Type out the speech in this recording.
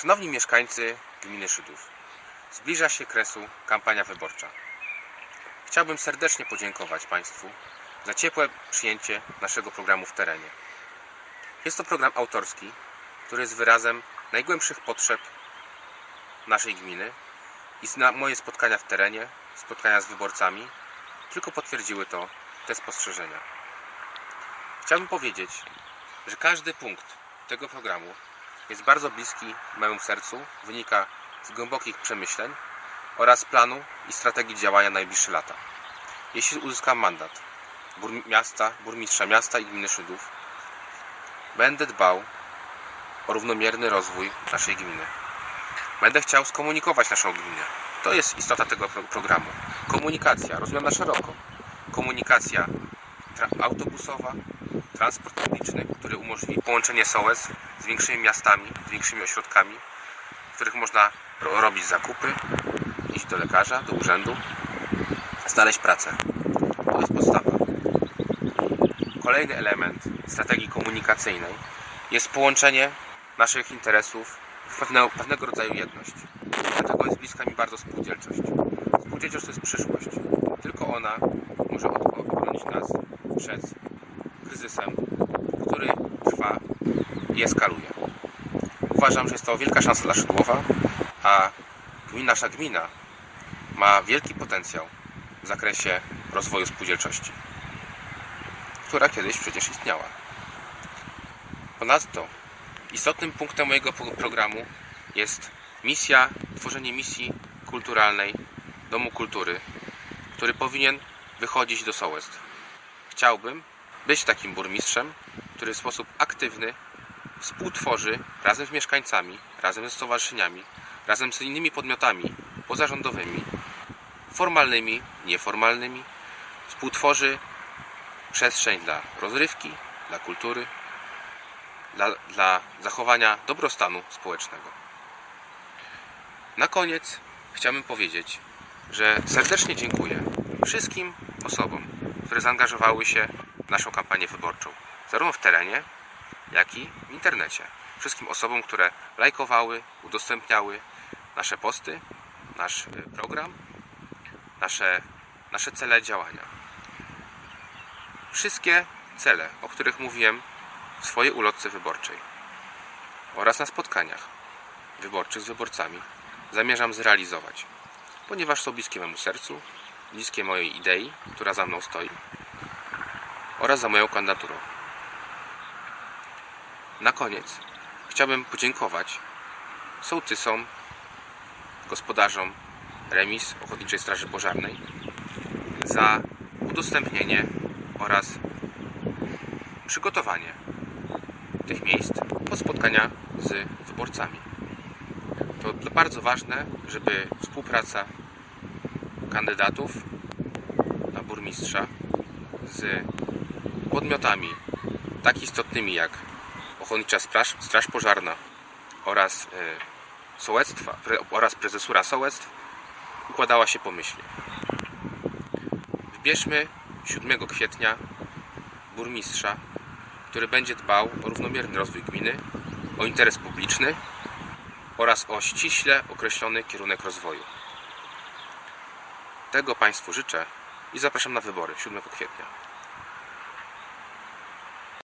Szanowni mieszkańcy gminy Szydłów, zbliża się kresu kampania wyborcza. Chciałbym serdecznie podziękować Państwu za ciepłe przyjęcie naszego programu w terenie. Jest to program autorski, który jest wyrazem najgłębszych potrzeb naszej gminy i moje spotkania w terenie, spotkania z wyborcami, tylko potwierdziły to te spostrzeżenia. Chciałbym powiedzieć, że każdy punkt tego programu jest bardzo bliski memu sercu, wynika z głębokich przemyśleń oraz planu i strategii działania na najbliższe lata. Jeśli uzyskam mandat miasta, burmistrza miasta i gminy Szydłów, będę dbał o równomierny rozwój naszej gminy. Będę chciał skomunikować naszą gminę. To jest istota tego pro- programu. Komunikacja, rozumiana na szeroko. Komunikacja autobusowa, transport publiczny, który umożliwi połączenie Sołec z większymi miastami, z większymi ośrodkami, w których można ro- robić zakupy, iść do lekarza, do urzędu, znaleźć pracę. To jest podstawa. Kolejny element strategii komunikacyjnej jest połączenie naszych interesów w pewne, pewnego rodzaju jedność. Dlatego jest bliska mi bardzo spółdzielczość. Spółdzielczość to jest przyszłość. Tylko ona może obronić nas przed kryzysem, który trwa i eskaluje. Uważam, że jest to wielka szansa dla Szydłowa, a nasza gmina ma wielki potencjał w zakresie rozwoju spółdzielczości, która kiedyś przecież istniała. Ponadto istotnym punktem mojego pro- programu jest misja, tworzenie misji kulturalnej Domu Kultury, który powinien wychodzić do sołectw. Chciałbym być takim burmistrzem, który w sposób aktywny współtworzy razem z mieszkańcami, razem ze stowarzyszeniami, razem z innymi podmiotami pozarządowymi, formalnymi, nieformalnymi, współtworzy przestrzeń dla rozrywki, dla kultury, dla, dla zachowania dobrostanu społecznego. Na koniec chciałbym powiedzieć, że serdecznie dziękuję wszystkim osobom, które zaangażowały się w naszą kampanię wyborczą, zarówno w terenie, jak i w internecie. Wszystkim osobom, które lajkowały, udostępniały nasze posty, nasz y, program, nasze, nasze cele działania. Wszystkie cele, o których mówiłem w swojej ulotce wyborczej oraz na spotkaniach wyborczych z wyborcami zamierzam zrealizować, ponieważ są bliskie memu sercu, bliskie mojej idei, która za mną stoi oraz za moją kandydaturą. Na koniec chciałbym podziękować sołtysom, gospodarzom remis Ochotniczej Straży Pożarnej za udostępnienie oraz przygotowanie tych miejsc pod spotkania z wyborcami. To bardzo ważne, żeby współpraca kandydatów na burmistrza z podmiotami tak istotnymi jak Ochotnicza Straż, Straż Pożarna oraz e, sołectwa pre, oraz prezesura sołectw układała się pomyślnie. Wybierzmy 7 kwietnia burmistrza, który będzie dbał o równomierny rozwój gminy, o interes publiczny oraz o ściśle określony kierunek rozwoju. Tego Państwu życzę i zapraszam na wybory 7 kwietnia.